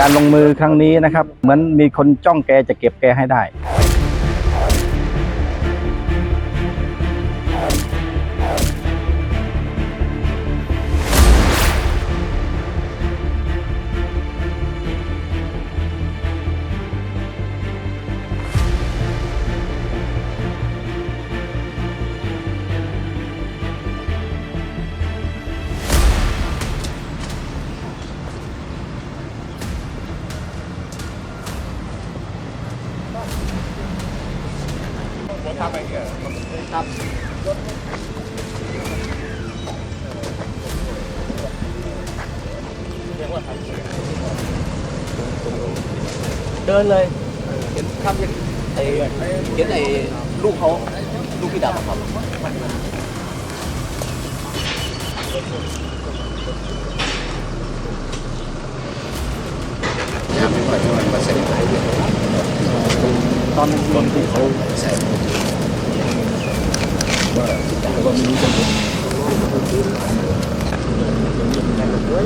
การลงมือครั้งนี้นะครับ เหมือนมีคนจ้องแกจะเก็บแกให้ได้ ครับไปเดินเลยเห็นครับเห็นไอ้เห็นไอ้ลูกเขาลูกพี่ดำอะครับตอนตอนที่เขาใส่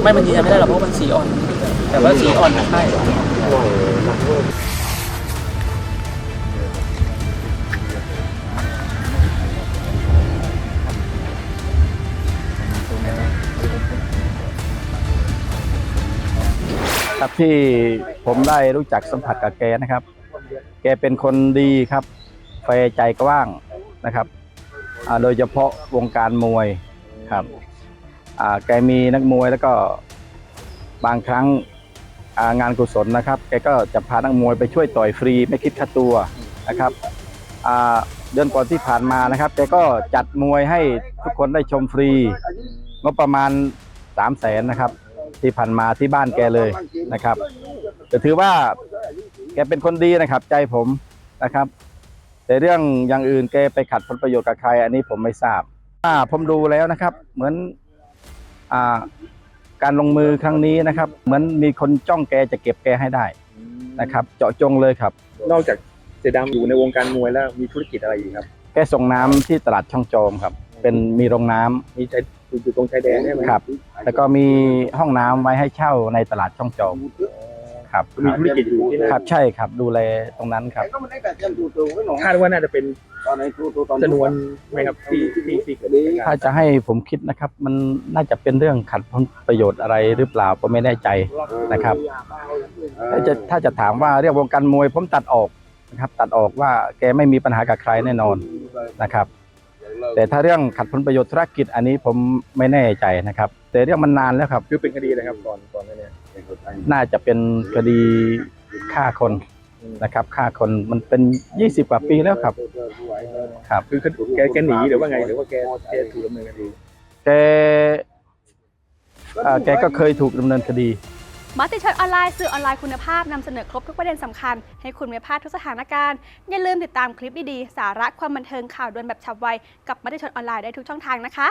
ไม่มันยืนยันไม่ได้หรอกเพราะมันสีอ่อน แต่ว่าสีอ่อนนะใช่ครับที่ผมได้รู้จักสัมผัสกับแกนะครับ แกเป็นคนดีครับแฟใจกว้างนะครับ โดยเฉพาะวงการมวยครับแกมีนักมวยแล้วก็บางครั้งางานกุศลนะครับ แกก็จะพานักมวยไปช่วยต่อยฟรีไม่คิดค่าตัวนะครับเดือนก่อนที่ผ่านมานะครับ แกก็จัดมวยให้ทุกคนได้ชมฟรีงบประมาณ3 0 0แสนนะครับ ที่ผ่านมาที่บ้านแกเลยนะครับแต่ถือว่าแกเป็นคนดีนะครับ ใจผมนะครับ แต่เรื่องอย่างอื่นแกไปขัดผลประโยชน์กับใคร อันนี้ผมไม่ทราบอ่าผมดูแล้วนะครับ เหมือนอ่าการลงมือครั้งนี้นะครับ เหมือนมีคนจ้องแกจะเก็บแกให้ได้นะครับ เจาะจงเลยครับ นอกจากเจดำอยู่ในวงการมวยแล้วมีธุรกิจอะไรอีกครับ แกส่งน้ำที่ตลาดช่องจอมครับ เป็นมีโรงน้ำมีใจอยู่ตรงชายแดนใช่ไหมครับ แล้วก็มีห้องน้ำไว้ให้เช่าในตลาดช่องจอม ครับมีธุรกิจอยู่ที่นั่นครับใช่ครับดูแลตรงนั้นครับคาดว่าน่าจะเป็นจำนวนไหมครับที่ที่ที่เกิดเหตุการถ้าณ์จะให้ผมคิดนะครับ มันน่าจะเป็นเรื่องขัดผลประโยชน์อะไรหรือเปล่าก็ไม่แน่ใจนะครับถ้าจะถ้าจะถามว่าเรียกวงการมวยผมตัดออกนะครับ ตัดออกว่าแกไม่มีปัญหากับใครแน่นอนนะครับ แต่ถ้าเรื่องขัดผลประโยชน์ธุรกิจอันนี้ผมไม่แน่ใจนะครับ แต่เรื่องมันนานแล้วครับ คือเป็นคดีอะไรครับก่อนก่อนหน้านี้น่าจะเป็นคดีฆ่าคนนะครับฆ่าคนมันเป็น 20 กว่าปีแล้วครับครับคือแกแกหนีหรือว่าไงหรือว่าแกแกถูกดำเนินคดีแกเอ่อแกก็เคยถูกดำเนินคดี มัติชนออนไลน์สื่อออนไลน์คุณภาพนำเสนอครบทุกประเด็นสำคัญ ให้คุณไม่พลาดทุกสถานการณ์ อย่าลืมติดตามคลิปดีๆ สาระความบันเทิงข่าวด่วนแบบฉับไว กับมัติชนออนไลน์ได้ทุกช่องทางนะคะ